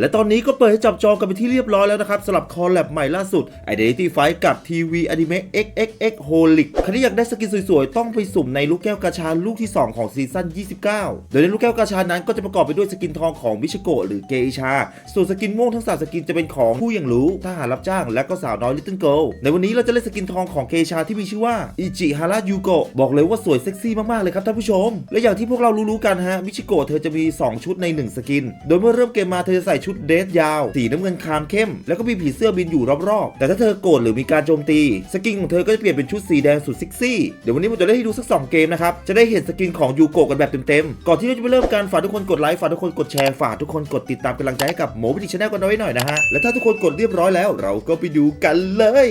และตอนนี้ก็เปิดให้จับจองกันไปที่เรียบร้อยแล้วนะครับสำหรับคอลแลบใหม่ล่าสุด Identity Fight กับ TV Anime XXX Holic ใครที่อยากได้สกินสวยๆ ต้องไปสุ่มในลูกแก้วกาชาลูกที่ 2 ของซีซั่น 29 โดยในลูกแก้วกาชานั้นก็จะประกอบไปด้วยสกินทองของมิชโกะหรือเกอิชา ส่วนสกินม่วงทั้งสามสกินจะเป็นของผู้อย่างรู้ทหารรับจ้าง และก็สาวน้อยลิตเติ้ลเกิลในวันนี้เราจะเล่นสกินทองของเกอิชาที่มีชื่อว่าอิจิฮาระยูโกะบอกเลยว่าสวยเซ็กซี่มากๆเลยครับท่านผู้ชม และอย่างที่พวกเรารู้ๆกันฮะมิชโกะเธอจะมี 2 ชุดใน 1 สกิน โดยเมื่อเริ่มเกมมาเธอจะใส่ชุดุดเดรสยาว สีน้ำเงินครามเข้ม แล้วก็มีผีเสื้อบินอยู่รอบๆ แต่ถ้าเธอโกรธหรือมีการโจมตี สกินของเธอก็จะเปลี่ยนเป็นชุดสีแดงสุดเซ็กซี่ เดี๋ยววันนี้ผมจะได้ให้ดูสัก 2 เกมนะครับ จะได้เห็นสกินของยูโกะกันแบบเต็มๆ ก่อนที่เราจะไปเริ่มกันฝากทุกคนกดไลค์ฝากทุกคนกดแชร์ฝากทุกคนกดติดตามกำลังใจให้กับโมบิดิชแนลกันไว้หน่อยนะฮะ และถ้าทุกคนกดเรียบร้อยแล้ว เราก็ไปดูกันเลย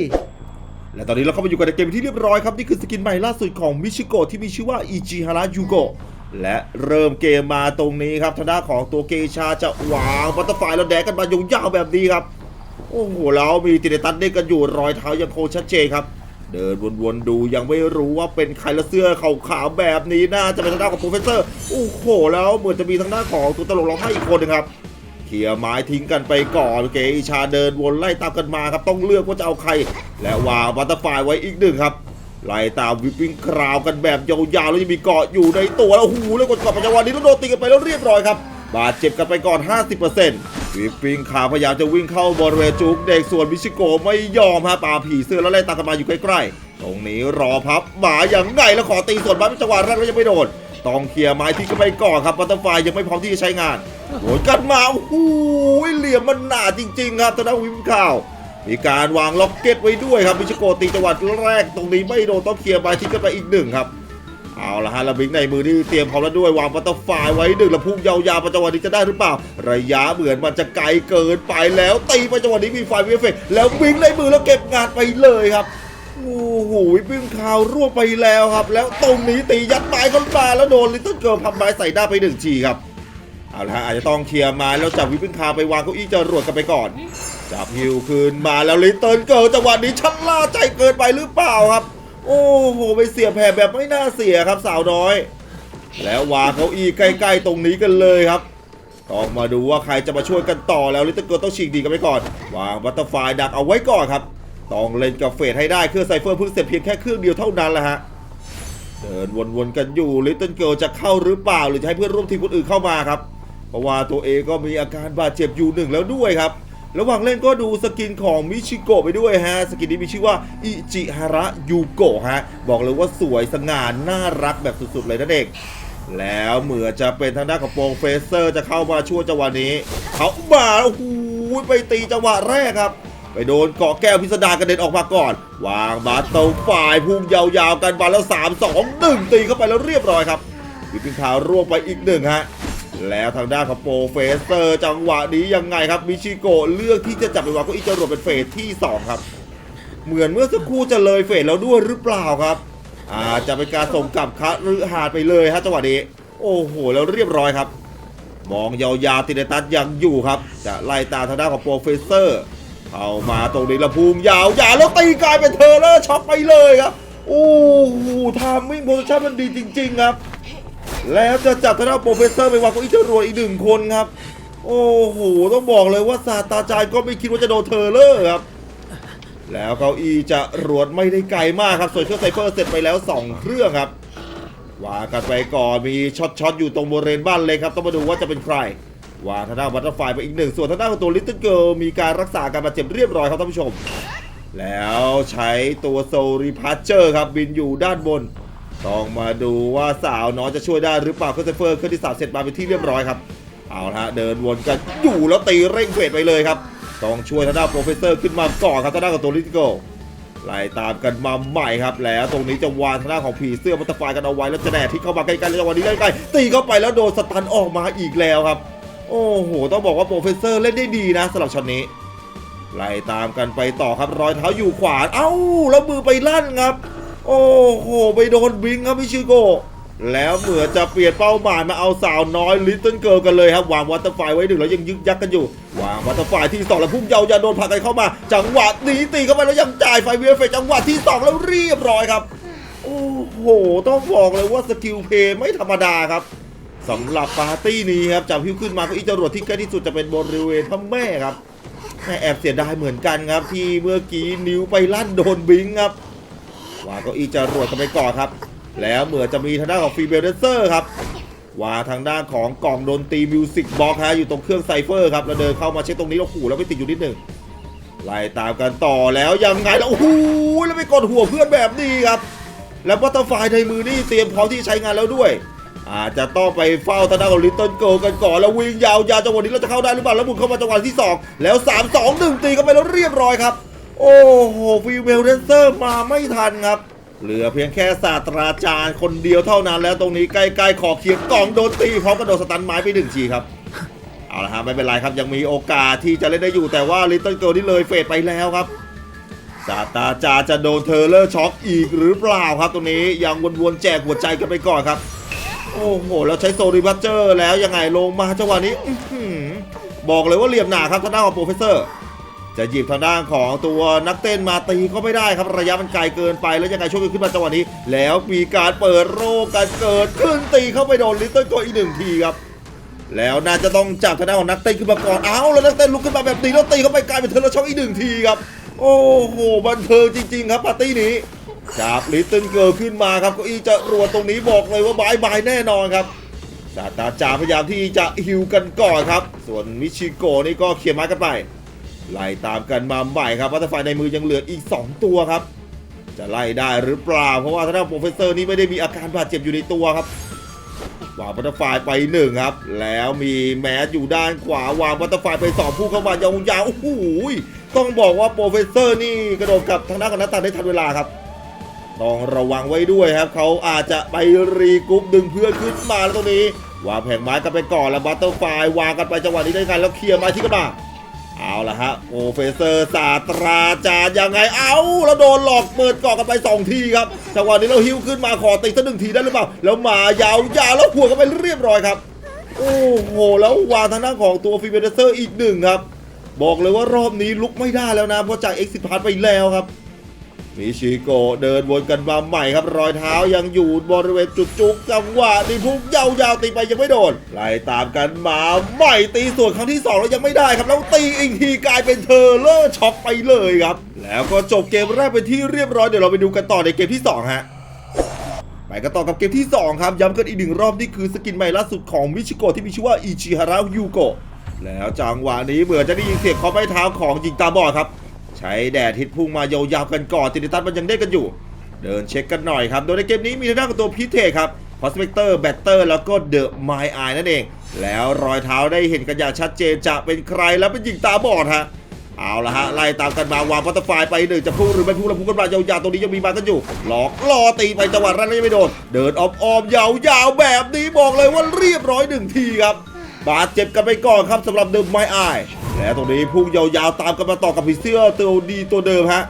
และตอนนี้เราเข้ามาอยู่กันในเกมที่เรียบร้อยครับ นี่คือสกินใหม่ล่าสุดของมิชิโกะที่มีชื่อว่าอิจิฮาระยูโกะ และเริ่มเกมมาตรงนี้ครับทางด้านของตัวเกชาจะวางบัตเตอร์ไฟแล้วแดกกันมายาวแบบนี้ครับ โอ้โหแล้วมีติเดตันเด้กันอยู่รอยเท้ายังคงชัดเจนครับ เดินวนๆดูยังไม่รู้ว่าเป็นใครละเสื้อขาวๆแบบนี้น่าจะเป็นทางด้านของโปรเฟสเซอร์โอ้โหแล้วเหมือนจะมีทางด้านของตัวตลกร้องไห้อีกคนนึงครับเคลียร์ไม้ทิ้งกันไปก่อนเกชาเดินวนไล่ตามกันมาครับต้องเลือกว่าจะเอาใคร และวางบัตเตอร์ไฟไว้อีกหนึ่งครับ ไล่ตามวิปปิ้งคราวกันแบบยาวๆแล้วยังมีเกาะอยู่ในตัวแล้วโอ้โหแล้วกดกลับปัจจุบันนี้แล้วโดนตีกันไปแล้วเรียบร้อยครับบาดเจ็บกันไปก่อน 50%วิปปิ้งคราวพยายามจะวิ่งเข้าบริเวณจุกเด็กส่วนมิชิโกไม่ยอมฮะปาผีเสื้อแล้วไล่ตามกันมาอยู่ใกล้ๆ ตรงนี้รอพับหมาอย่างไงแล้วขอตีส่วนบ้านจังหวะแรกแล้วยังไม่โดน ต้องเคลียร์ไม้ทิ้งกันไปก่อนครับบัตเตอร์ไฟยังไม่พร้อมที่จะใช้งานโดนกันมาโอ้โหเหลี่ยมมันหนาจริง ๆ ครับตอนนั้นวิมข่าว มีการวางล็อกเก็ตไว้ด้วยครับมิชโกตีจังหวัดแรกตรงนี้ไม่โดนต้องเคลียร์ไม้ทิ้งกันไปอีกหนึ่งครับเอาละฮะแล้วบิงในมือนี่เตรียมพร้อมแล้วด้วยวางบัตตอร์ไฟไว้หนึ่งแล้วพุ่งยาวๆไปจังหวะนี้จะได้หรือเปล่า ระยะเหมือนมันจะไกลเกินไปแล้วตีไปจังหวะนี้มีไฟวิเฟกแล้วบิงในมือแล้วเก็บงานไปเลยครับโอ้โหวิ่งข่าวร่วงไปแล้วครับ แล้วตรงนี้ตียัดไม้เข้ามาแล้วโดนลิตเติ้ลเกิร์ลพับไม้ใส่หน้าไปหนึ่งทีครับเอาละฮะอาจจะต้องเคลียร์ไม้แล้วจับวิปปิ้งคาร์ไปวางเก้าอี้จรวดกันไปก่อน จับฮิวคืนมาแล้วลิตเติ้ลเกิลจังหวะนี้ชันล่าใจเกินไปหรือเปล่าครับ โอ้โหไปเสียแผ่แบบไม่น่าเสียครับสาวน้อย แล้ววางเก้าอี้ใกล้ ๆ ตรงนี้กันเลยครับต้องมาดูว่าใครจะมาช่วยกันต่อแล้วลิตเติ้ลเกิลต้องฉีกดีกันไปก่อนวางบัตเตอร์ไฟดักเอาไว้ก่อนครับต้องเล่นกับเฟดให้ได้เครื่องไซเฟอร์เพิ่งเสร็จเพียงแค่เครื่องเดียวเท่านั้นแหละฮะเดินวนๆกันอยู่ลิตเติ้ลเกิลจะเข้าหรือเปล่าหรือจะให้เพื่อนร่วมทีมคนอื่นเข้ามาครับเพราะว่าตัวเองก็มีอาการบาดเจ็บอยู่หนึ่งแล้วด้วยครับ ระหว่างเล่นก็ดูสกินของมิชิโกะไปด้วยฮะ สกินนี้มีชื่อว่าอิจิฮาระยูโกะฮะ บอกเลยว่าสวยสง่าน่ารักแบบสุดๆเลยนั่นเองแล้วเหมือจะเป็นทางด้านของโปรเฟสเซอร์จะเข้ามาช่วยจังหวะนี้ เขามาโอ้โหไปตีจังหวะแรกครับ ไปโดนเกาะแก้วพิสดารกระเด็นออกมาก่อน วางบาสเตอร์ฝ่ายพุ่งยาวๆกันมาแล้ว 3 2 1 ตีเข้าไปแล้วเรียบร้อยครับวิปปิ้งขาวร่วงไปอีกหนึ่งฮะ แล้วทางด้านของโปรเฟสเซอร์จังหวะนี้ยังไงครับมิชิโกะเลือกที่จะจับไปวางก็อีจรวดเป็นเฟสที่2ครับ เหมือนเมื่อสักครู่จะเลยเฟสแล้วด้วยหรือเปล่าครับอาจจะเป็นการส่งกลับคะหรือหาดไปเลยฮะจังหวะนี้โอ้โหแล้วเรียบร้อยครับ มองยาวๆติดตัสยังอยู่ครับ จะไล่ตามทางด้านของโปรเฟสเซอร์เข้ามาตรงนี้ละภูมิยาวย่าแล้วตีกลายเป็นเธอแล้วช็อปไปเลยครับโอ้โหทามมิ่งโพซิชั่นมันดีจริง ๆ ครับ แล้วจะจับทางด้านโปรเฟสเซอร์ไปวางก้าอี้จรวดอีกหนึ่งคนครับ โอ้โห ต้องบอกเลยว่าซาตาจารย์ก็ไม่คิดว่าจะโดนเธอเลยครับ แล้วเก้าอี้จะรวดไม่ได้ไกลมากครับส่วนเครื่องไซเฟอร์เสร็จไปแล้ว 2 เครื่องครับวางกันไปก่อนมีช็อตช็อตอยู่ตรงบริเวณบ้านเลยครับ ต้องมาดูว่าจะเป็นใครวางทางด้านบัตเตอร์ไฟไปอีกหนึ่งส่วนทางด้านของตัวลิตเติ้ลเกิลมีการรักษาการบาดเจ็บเรียบร้อยครับท่านผู้ชม แล้วใช้ตัวโซลิพาร์เจอร์ครับบินอยู่ด้านบน ต้องมาดูว่าสาวน้อยจะช่วยได้หรือเปล่าเครื่องไซเฟอร์เครื่องที่สามเสร็จมาเป็นที่เรียบร้อยครับเอาละฮะเดินวนกันอยู่แล้วตีเร่งเวทไปเลยครับต้องช่วยทางด้านโปรเฟสเซอร์ขึ้นมาก่อนครับทางด้านของตัวลิตเติ้ลเกิลไล่ตามกันมาใหม่ครับ แล้วตรงนี้จะวางทางด้านของผีเสื้อมัตตาไฟกันเอาไว้แล้วจะแน่ที่เข้ามาใกล้ๆแล้วจังหวะนี้ใกล้ๆตีเข้าไปแล้วโดนสตันออกมาอีกแล้วครับ โอ้โหต้องบอกว่าโปรเฟสเซอร์เล่นได้ดีนะสำหรับช็อตนี้ไล่ตามกันไปต่อครับรอยเท้าอยู่ขวาเอ้าแล้วมือไปลั่นครับ โอ้โห ไปโดนบิงครับมิชิโก แล้วเหมือนจะเปลี่ยนเป้าหมายมาเอาสาวน้อยลิตเติ้ลเกิร์ลกันเลยครับ วางวัตเตอร์ไฟไว้หนึ่งแล้วยังยึกยักกันอยู่ วางวัตเตอร์ไฟที่สองแล้วพุ่งยาวจะโดนผลักกันเข้ามา จังหวะนีตีเข้าไปแล้วยังจ่ายไฟเวียเฟจังหวะที่สองแล้วเรียบร้อยครับ โอ้โห ต้องบอกเลยว่าสกิลเพย์ไม่ธรรมดาครับสำหรับปาร์ตี้นี้ครับจับพิ้วขึ้นมาก็อีจรวดที่ใกล้ที่สุดจะเป็นบริเวณพระแม่ครับแม่แอบเสียดายเหมือนกันครับ ที่เมื่อกี้นิ้วไปลั่นโดนบิงครับ วางเก็อีจรวดกันไปก่อนครับ แล้วเหมือนจะมีทางด้านของฟีเบลเดนเซอร์ครับวางทางด้านของกล่องดนตรีมิวสิกบ็อกฮะอยู่ตรงเครื่องไซเฟอร์ครับแล้วเดินเข้ามาเช็คตรงนี้แล้วขู่แล้วไปติดอยู่นิดหนึ่งไล่ตามกันต่อแล้วยังไงแล้วโอ้โหแล้วไปกดหัวเพื่อนแบบนี้ครับ แล้วบัตเตอร์ไฟในมือนี่เตรียมพร้อมที่ใช้งานแล้วด้วย อาจจะต้องไปเฝ้าทางด้านของลิตเติ้ลเกิลกันก่อนแล้ววิ่งยาวๆจังหวะนี้เราจะเข้าได้หรือเปล่าแล้วบุกเข้ามาจังหวะที่ 2 แล้ว 3 2 1 ตีกันไปแล้วเรียบร้อยครับ โอ้โหฟีเมลเดนเซอร์มาไม่ทันครับ เหลือเพียงแค่ศาสตราจารย์คนเดียวเท่านั้นแล้วตรงนี้ใกล้ๆขอบเคียงกล่องโดนตีพร้อมกับโดนสตันไม้ไปหนึ่งทีครับเอาละฮะไม่เป็นไรครับยังมีโอกาสที่จะเล่นได้อยู่แต่ว่าลิตเติ้ลเกิลนี่เลยเฟดไปแล้วครับซาตาจารจะโดนเทเลอร์ช็อคอีกหรือเปล่าครับตรงนี้ยังวนๆแจกหัวใจกันไปก่อนครับ โอ้โหแล้วใช้โซลิบัตเจอร์แล้วยังไงลงมาจังหวะนี้บอกเลยว่าเหลี่ยมหนาครับทางด้านของโปรเฟสเซอร์ จะหยิบทางด้านของตัวนักเต้นมาตีก็ไม่ได้ครับระยะมันไกลเกินไปแล้วยังไงช่วยขึ้นมาจังหวะนี้ แล้วมีการเปิดโรคกันเกิดขึ้นตีเข้าไปโดนลิตเติ้ลโกอีกหนึ่งทีครับแล้วน่าจะต้องจับทางด้านของนักเต้นขึ้นมาก่อนเอาแล้วนักเต้นลุกขึ้นมาแบบนี้แล้วตีเข้าไปกลายเป็นเทอร์เลช็อคอีกหนึ่งทีครับโอ้โหบันเทิงจริง ๆ ครับปาร์ตี้นี้จับลิตเติ้ลเกิร์ขึ้นมาครับเก็อีจะรัวตรงนี้บอกเลยว่าบายบายแน่นอนครับซาตาจ่าพยายามที่จะฮิวกันก่อนครับ ส่วนมิชิโกนี่ก็เคลียไม้กันไป ไล่ตามกันมาใหม่ครับวัตไฟในมือยังเหลืออีก 2 ตัวครับ จะไล่ได้หรือเปล่า เพราะว่าทางด้านโปรเฟสเซอร์นี่ไม่ได้มีอาการบาดเจ็บอยู่ในตัวครับวางบัตตอร์ไฟไปหนึ่งครับ แล้วมีแมสอยู่ด้านขวาวางบัตตอร์ไฟไปสองผู้เข้ามายาวๆโอ้โหต้องบอกว่าโปรเฟสเซอร์นี่กระโดดกลับทางด้านของนัตตันได้ทันเวลาครับต้องระวังไว้ด้วยครับ เขาอาจจะไปรีกรุ๊ปดึงเพื่อนขึ้นมาแล้วตรงนี้วางแผงไม้กันไปก่อนแล้วบัตเตอร์ไฟวางกันไปจังหวะนี้ได้ไงแล้วเคลียร์ไม้ที่กันมา เอาละฮะโอเฟเซอร์ศาสตราจารย์ยังไงเอาแล้วโดนหลอกเปิดก่อกันไปสองทีครับจังหวะนี้เราฮิ้วขึ้นมาขอตีสักหนึ่งทีได้หรือเปล่า แล้วมายาวๆแล้วหัวกันไปเรียบร้อยครับ โอ้โห แล้ววางทางด้านของตัวฟีเบเดเซอร์อีกหนึ่งครับ บอกเลยว่ารอบนี้ลุกไม่ได้แล้วนะเพราะจากเอ็กซิพาร์ไปแล้วครับ มิชิโกเดินวนกันมาใหม่ครับ รอยเท้ายังอยู่บริเวณจุดจุกจังหวะนี่พุ่งยาวๆตีไปยังไม่โดนไล่ตามกันมาใหม่ตีส่วนครั้งที่สองแล้วยังไม่ได้ครับแล้วตีอีกทีกลายเป็นเทอร์เลอร์ช็อกไปเลยครับ แล้วก็จบเกมแรกเป็นที่เรียบร้อยเดี๋ยวเราไปดูกันต่อในเกมที่สองฮะไปกันต่อกับเกมที่ 2 ครับ ย้ำกันอีกหนึ่งรอบนี่คือสกินใหม่ล่าสุดของมิชิโกที่มีชื่อว่าอิชิฮาระยูโกะแล้วจังหวะนี้เหมือนจะได้ยินเสียงเคาะไม้เท้าของหญิงตาบอดครับ ใช้แดดฮิตพุ่งมายาวๆกันก่อนตินิตัสมันยังได้กันอยู่ เดินเช็คกันหน่อยครับ โดยในเกมนี้มีทางด้านของตัวพิเทครับพอสเปกเตอร์แบตเตอร์แล้วก็เดอะไมไอนั่นเอง แล้วรอยเท้าได้เห็นกันอย่างชัดเจนจะเป็นใครแล้วเป็นหญิงตาบอดฮะเอาละฮะไล่ตามกันมาวางพัตเตอร์ไฟไปหนึ่งจะพุ่งหรือไม่พุ่งแล้วพุ่งกันมายาวๆตรงนี้ยังมีมากันอยู่ หลอกล่อตีไปจังหวะแรกแล้วยังไม่โดน เดินอ้อมๆยาวๆแบบนี้บอกเลยว่าเรียบร้อยหนึ่งทีครับบาดเจ็บกันไปก่อนครับสำหรับเดิมไม้อาย และตรงนี้พุ่งยาวๆตามกันมาต่อกับผีเสื้อตัวดีตัวเดิมฮะ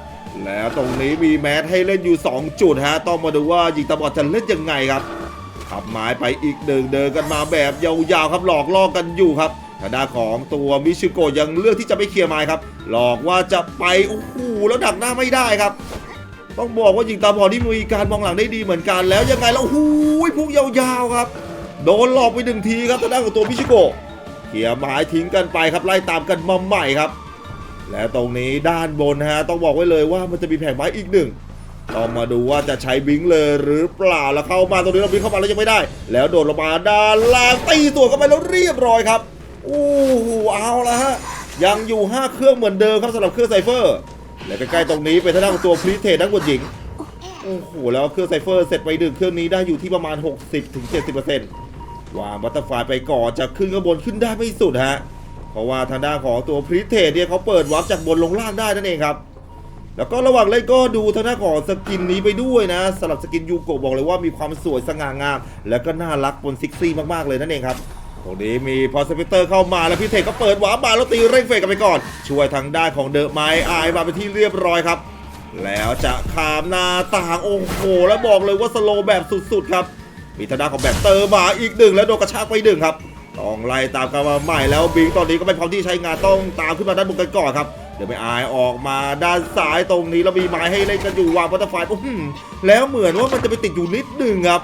แล้วตรงนี้มีแมสให้เล่นอยู่ 2 จุดฮะ ต้องมาดูว่าหญิงตาบอดจะเล่นยังไงครับขับไม้ไปอีกหนึ่งเดินกันมาแบบยาวๆครับหลอกล่อกันอยู่ครับทางด้านของตัวมิชิโกะยังเลือกที่จะไม่เคลียร์ไม้ครับ หลอกว่าจะไปโอ้โหแล้วดักหน้าไม่ได้ครับ ต้องบอกว่าหญิงตาบอดที่มีการมองหลังได้ดีเหมือนกันแล้วยังไงแล้วหูยพุ่งยาวๆครับ โดนหลอกไปหนึ่งทีครับทางด้านของตัวมิชิโกะ เคลียร์ไม้ทิ้งกันไปครับไล่ตามกันมาใหม่ครับ และตรงนี้ด้านบนนะฮะต้องบอกไว้เลยว่ามันจะมีแผงไม้อีกหนึ่งต้องมาดูว่าจะใช้บิงเลยหรือเปล่าแล้วเข้ามาตรงนี้เราบิงเข้ามาแล้วยังไม่ได้ แล้วโดดลงมาด้านล่างตีตัวเข้าไปแล้วเรียบร้อยครับโอ้โหเอาละฮะยังอยู่ 5 เครื่องเหมือนเดิมครับสำหรับเครื่องไซเฟอร์และใกล้ๆตรงนี้เป็นทางด้านของตัวพรีเทนักบวชหญิงโอ้โหแล้วเครื่องไซเฟอร์เสร็จไปดึงเครื่องนี้ได้อยู่ที่ประมาณ 60-70% วางบัตเตอร์ไฟไปก่อนจะขึ้นข้างบนขึ้นได้ไม่สุดฮะ เพราะว่าทางด้านของตัวพรีเทเนี่ยเขาเปิดวาร์ปจากบนลงล่างได้นั่นเองครับ แล้วก็ระหว่างเล่นก็ดูทางด้านของสกินนี้ไปด้วยนะสำหรับสกินยูโกบอกเลยว่ามีความสวยสง่างาม แล้วก็น่ารักบนซิกซี่มากๆเลยนั่นเองครับตรงนี้มีพอสเปเตอร์เข้ามาแล้วพี่เทคก็เปิดวาบาแล้วตีเร่งเฟกกันไปก่อน ช่วยทางด้านของเดอะไมอายมาเป็นที่เรียบร้อยครับ แล้วจะขามหน้าต่างโอ้โหแล้วบอกเลยว่าสโลแบบสุดๆครับ มีทางด้านของแบตเตอร์มาอีกหนึ่งแล้วโดนกระชากไปหนึ่งครับต้องไล่ตามกันมาใหม่แล้วบิงตอนนี้ก็ไม่พร้อมที่ใช้งานต้องตามขึ้นมาด้านบนกันก่อนครับเดี๋ยวไปอายออกมาด้านซ้ายตรงนี้แล้วมีไม้ให้เล่นกันอยู่วางบัตเตอร์ไฟแล้วเหมือนว่ามันจะไปติดอยู่นิดหนึ่งครับ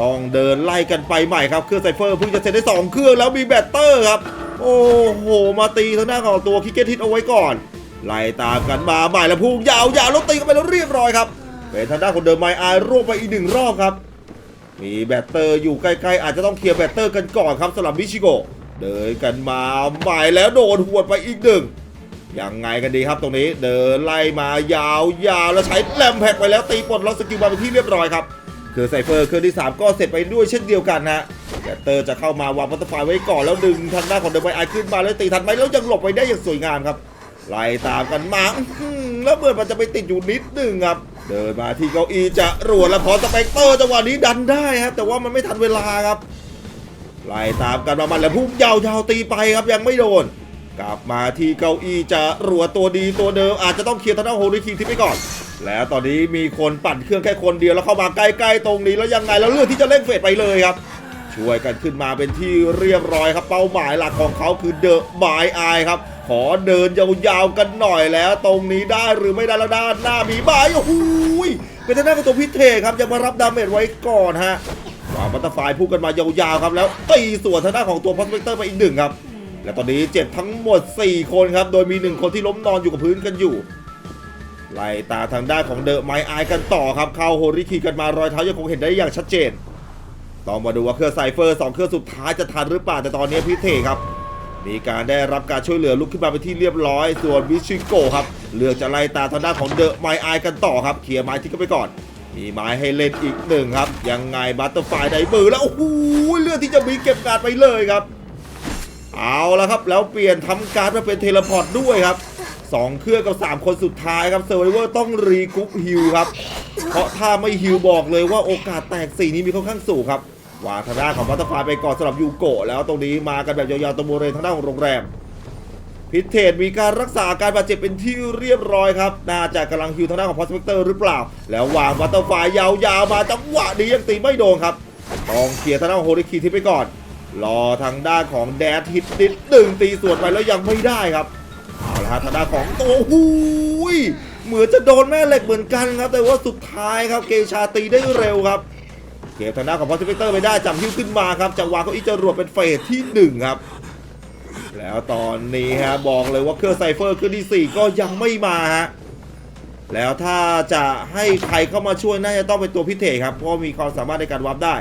ต้องเดินไล่กันไปใหม่ครับเครื่องไซเฟอร์เพิ่งจะเสร็จได้ 2 เครื่องแล้วมีแบตเตอร์ครับโอ้โหมาตีทางหน้าของตัวคิกเก็ตทิตเอาไว้ก่อนไล่ตามกันมาใหม่แล้วพุ่งยาวยาวแล้วตีกันไปแล้วเรียบร้อยครับเป็นทางด้านของเดิมไมอายร่วงไปอีกหนึ่งรอบครับ มีแบตเตอร์อยู่ใกล้ๆ อาจจะต้องเคลียร์แบตเตอร์กันก่อนครับสำหรับมิชิโกเดินกันมาใหม่แล้วโดนหวดไปอีกหนึ่งยังไงกันดีครับตรงนี้ เดินไล่มายาวๆแล้วใช้แลมแพกไปแล้วตีปลดล็อกสกิลมาเป็นที่เรียบร้อยครับคือไซเฟอร์เครื่องที่ 3 ก็เสร็จไปด้วยเช่นเดียวกันนะแบตเตอร์จะเข้ามาวางพัตเตอร์ไฟไว้ก่อนแล้วดึงทางด้าของเดอะไบไอขึ้นมาแล้วตีทันไหมแล้วยังหลบไปได้อย่างสวยงามครับไล่ตามกันมาแล้วเหมือนมันจะไปติดอยู่นิดหนึ่งครับ เดินมาที่เก้าอี้จะรวดแล้วพอสเปกเตอร์จังหวะนี้ดันได้ครับ แต่ว่ามันไม่ทันเวลาครับไล่ตามกันมามันแล้วพุ่งยาวๆตีไปครับยังไม่โดน กลับมาที่เก้าอี้จะรัวตัวดีตัวเดิมอาจจะต้องเคลียร์ทางด้านโฮลิคิงที่ไปก่อน แล้วตอนนี้มีคนปั่นเครื่องแค่คนเดียวแล้วเข้ามาใกล้ๆตรงนี้แล้วยังไงแล้วเลือกที่จะเล่นเฟดไปเลยครับ ช่วยกันขึ้นมาเป็นที่เรียบร้อยครับเป้าหมายหลักของเขาคือเดอะบายอายครับ ขอเดินยาวๆกันหน่อยแล้ว ตรงนี้ได้หรือไม่ได้แล้วด้านหน้ามีบายโอ้โหยเป็นทางด้านของตัวพิเทครับยังมารับดาเมจไว้ก่อนฮะวางบัตเตอร์ไฟพุ่งกันมายาวๆครับแล้วตีส่วนทางด้านของตัวพอสเปกเตอร์ไปอีกหนึ่งครับ และตอนนี้เจ็บทั้งหมด 4 คนครับ โดยมี 1 คนที่ล้มนอนอยู่กับพื้นกันอยู่ ไล่ตาทางด้านของเดอะไมไอกันต่อครับ เข้าโฮริคีกันมารอยเท้ายังคงเห็นได้อย่างชัดเจน ต้องมาดูว่าเครื่องไซเฟอร์ 2 เครื่องสุดท้ายจะทันหรือเปล่าแต่ตอนนี้พิเทครับ มีการได้รับการช่วยเหลือลุกขึ้นมาเป็นที่เรียบร้อย ส่วนวิชิโกครับเลือกจะไล่ตาทางด้านของเดอะไมอายกันต่อครับเคลียร์ไม้ทิ้งกันไปก่อน มีไม้ให้เล่นอีกหนึ่งครับ ยังไงบัตเตอร์ไฟได้มือแล้วโอ้โหเลือดที่จะมีเก็บการไปเลยครับ เอาละครับแล้วเปลี่ยนทำการมาเป็นเทเลพอร์ตด้วยครับ2เครื่องกับ 3 คนสุดท้ายครับเซอร์ไวเวอร์ต้องรีกรุ๊ปฮิลครับ เพราะถ้าไม่ฮิลบอกเลยว่าโอกาสแตกสีนี้มีค่อนข้างสูงครับ วางทางด้านของบัตเตอร์ไฟไปก่อนสำหรับยูโกะแล้วตรงนี้มากันแบบยาวๆตรงบริเวณทางด้านของโรงแรม พิเทศมีการรักษาการบาดเจ็บเป็นที่เรียบร้อยครับ น่าจะกำลังฮิลทางด้านของพอสเปกเตอร์หรือเปล่า แล้ววางบัตเตอร์ไฟยาวๆมาจังหวะนี้ยังตีไม่โดนครับต้องเคลียร์ทางด้านของโฮลิคีที่ไปก่อน รอทางด้านของแดดฮิตนิดหนึ่งตีสวนไปแล้วยังไม่ได้ครับเอาละฮะทางด้านของตัวหูยเหมือนจะโดนแม่เหล็กเหมือนกันครับ แต่ว่าสุดท้ายครับเกชาตีได้เร็วครับ เก็บทางด้านของพอสเปเตอร์ไปได้จับฮิ้วขึ้นมาครับจังหวะเขาอีจะรวดเป็นเฟสที่หนึ่งครับแล้วตอนนี้ฮะบอกเลยว่าเครื่องไซเฟอร์เครื่องที่สี่ก็ยังไม่มาฮะแล้วถ้าจะให้ใครเข้ามาช่วยน่าจะต้องเป็นตัวพิเทครับเพราะมีความสามารถในการวับได้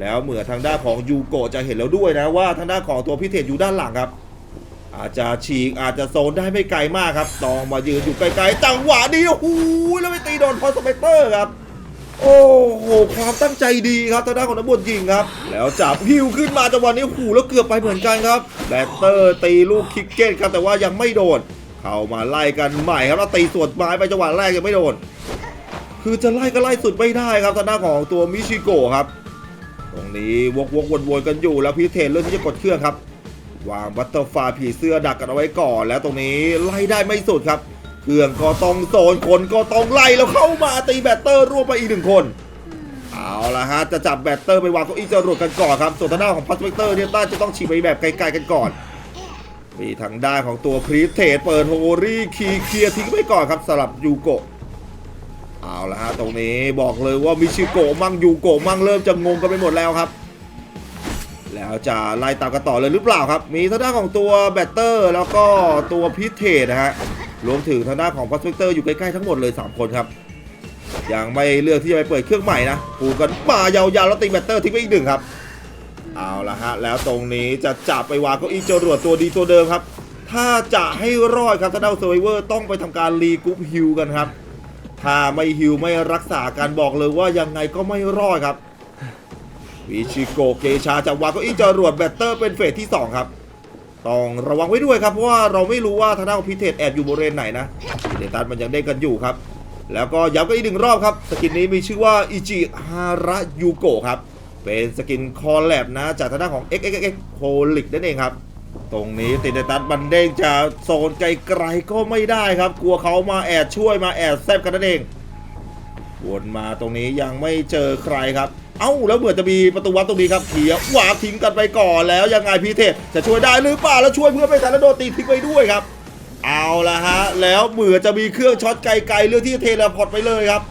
แล้วเหมือนทางด้านของยูโกจะเห็นแล้วด้วยนะว่าทางด้านของตัวพิเทอยู่ด้านหลังครับอาจจะฉีกอาจจะโซนได้ไม่ไกลมากครับต้องมายืนอยู่ไกลๆจังหวะนี้โอ้โหแล้วไปตีโดนพอสเปเตอร์ครับ โอ้โหความตั้งใจดีครับทางด้านของนักบวชยิงครับ แล้วจับฮิวขึ้นมาจังหวะนี้หูแล้วเกือบไปเหมือนกันครับแบตเตอร์ตีลูกคิกเก็ตครับแต่ว่ายังไม่โดนเข้ามาไล่กันใหม่ครับแล้วตีสวนไม้ไปจังหวะแรกยังไม่โดน คือจะไล่ก็ไล่สุดไม่ได้ครับทางด้านของตัวมิชิโกะครับ ตรงนี้วกวกวนวนๆกันอยู่แล้วพิเทนเริ่มที่จะกดเครื่องครับ วางบัตเตอร์ฟลายผีเสื้อดักกันเอาไว้ก่อน แล้วตรงนี้ไล่ได้ไม่สุดครับ เครื่องก็ต้องโซนคนก็ต้องไล่แล้วเข้ามาตีแบตเตอร์รวบไปอีกหนึ่งคน เอาละฮะจะจับแบตเตอร์ไปวางเก้าอี้จรวดกันก่อนครับส่วนทางด้านของพัสเปกเตอร์เนี่ยต้าจะต้องฉีกไปแบบไกลๆกันก่อนมีทางด้านของตัวพรีเทสเปิดโฮรี่คีเคลียร์ทิ้งไปก่อนครับสำหรับยูโกะเอาละฮะตรงนี้บอกเลยว่ามิชิโกะมั่งยูโกะมั่งเริ่มจะงงกันไปหมดแล้วครับ แล้วจะไล่ตามกันต่อเลยหรือเปล่าครับ มีทางด้านของตัวแบตเตอร์ แล้วก็ตัวพิเทสนะฮะ รวมถึงทางด้านของพัสเปกเตอร์อยู่ใกล้ๆทั้งหมดเลย 3 คนครับยังไม่เลือกที่จะไปเปิดเครื่องใหม่นะผูกันมายาวๆแล้วตีแบตเตอร์ทิ้งไปอีกหนึ่งครับ เอาละฮะ แล้วตรงนี้จะจับไปวางก้าอี้จรวดตัวดีตัวเดิมครับ ถ้าจะให้รอดครับทางด้านเซอร์ไวเวอร์ต้องไปทำการรีกรุ๊ปฮิลกันครับ ถ้าไม่ฮิลไม่รักษาการบอกเลยว่ายังไงก็ไม่รอดครับวิชิโกะเกชาจะวางก้าอี้จรวดแบตเตอร์เป็นเฟสที่ 2 ครับ ต้องระวังไว้ด้วยครับเพราะว่าเราไม่รู้ว่าทางด้านของพิเทศแอบอยู่บริเวณไหนนะเดตันมันยังเด้งกันอยู่ครับ แล้วก็ย้ำกันอีกหนึ่งรอบครับ สกินนี้มีชื่อว่าอิจิฮาระยูโกะครับ เป็นสกินคอลแลบนะ จากทางด้านของ XXX h o l i c นั่นเองครับ ตรงนี้ติดเดตันมันเด้งจะโซนไกลๆก็ไม่ได้ครับ กลัวเขามาแอบช่วยมาแอบแซบกันนั่นเอง วนมาตรงนี้ยังไม่เจอใครครับ เอ้าแล้วเหมือนจะมีประตูวัดตรงนี้ครับเขียวหวาทิ้งกันไปก่อนแล้วยังไงพีเทพจะช่วยได้หรือเปล่าแล้วช่วยเพื่อนไปทันแล้วโดนตีทิ้งไปด้วยครับ เอาละฮะแล้วเหมือนจะมีเครื่องช็อตไกลๆเรื่องที่เทเลพอร์ตไปเลยครับ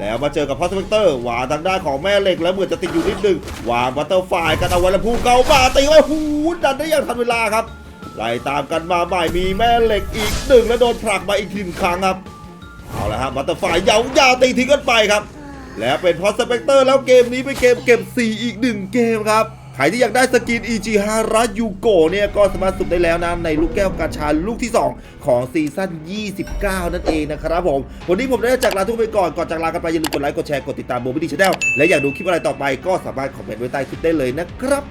แล้วมาเจอกับพอสเปกเตอร์หวาทางด้านของแม่เหล็กแล้วเหมือนจะติดอยู่นิดนึงวางบัตเตอร์ไฟกันเอาไว้แล้วพุ่งเกามาตีไว้หูดันได้อย่างทันเวลาครับไล่ตามกันมาใหม่มีแม่เหล็กอีกหนึ่งแล้วโดนผลักมาอีกทีหนึ่งครั้งครับ เอาละครับบัตเตอร์ไฟยาวยาวตีทิ้งกันไปครับ แล้วเป็นพอสเปกเตอร์แล้วเกมนี้เป็นเกมเก็บ 4 อีก 1 เกมครับใครที่อยากได้สกิน EG ฮารายูโกเนี่ยก็สามารถสุ่มได้แล้วนะในลูกแก้วกาชาลูกที่ 2 ของซีซั่น 29 นั่นเองนะครับผม วันนี้ผมได้จากลาทุกคนไปก่อน ก่อนจากลากันไป อย่าลืมกดไลค์ กดแชร์ กดติดตามโบบี้ดีชาแนลและอยากดูคลิปอะไรต่อไปก็สามารถคอมเมนต์ไว้ใต้คลิปได้เลยนะครับ